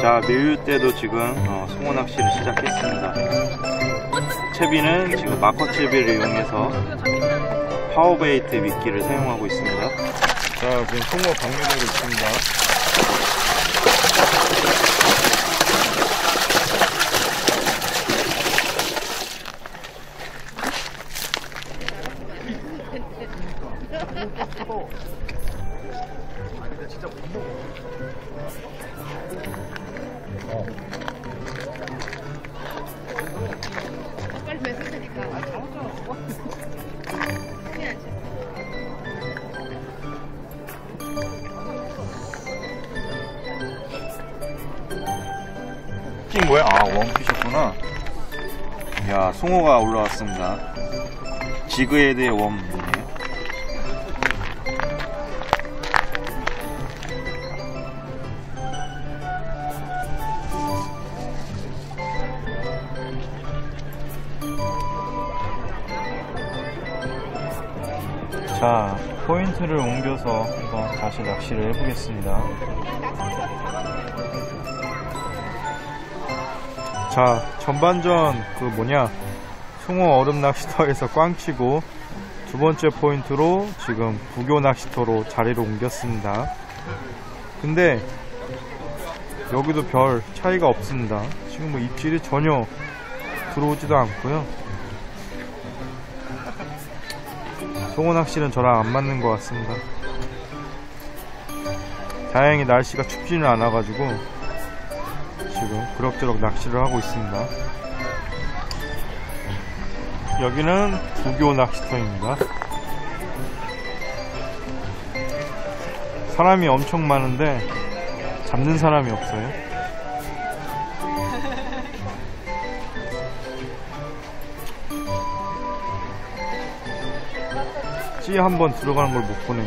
자, 묘유 때도 지금 어, 송어 낚시를 시작했습니다. 채비는 지금 마커 채비를 이용해서 파워베이트 미끼를 사용하고 있습니다. 자, 지금 송어 방류되고 있습니다. 빨리 낀 거야? 아, 웜피셨구나. 야, 송어가 올라왔습니다. 지그헤드의 웜이네요. 자, 포인트를 옮겨서 한번 다시 낚시를 해보겠습니다. 자, 전반전 그 뭐냐 송어 얼음 낚시터에서 꽝치고 두 번째 포인트로 지금 부교 낚시터로 자리를 옮겼습니다. 근데 여기도 별 차이가 없습니다. 지금 뭐 입질이 전혀 들어오지도 않고요. 송어 낚시는 저랑 안 맞는 것 같습니다. 다행히 날씨가 춥지는 않아가지고 그럭저럭 낚시를 하고 있습니다. 여기는 부교 낚시터입니다. 사람이 엄청 많은데 잡는 사람이 없어요. 찌 한번 들어가는 걸 못 보네.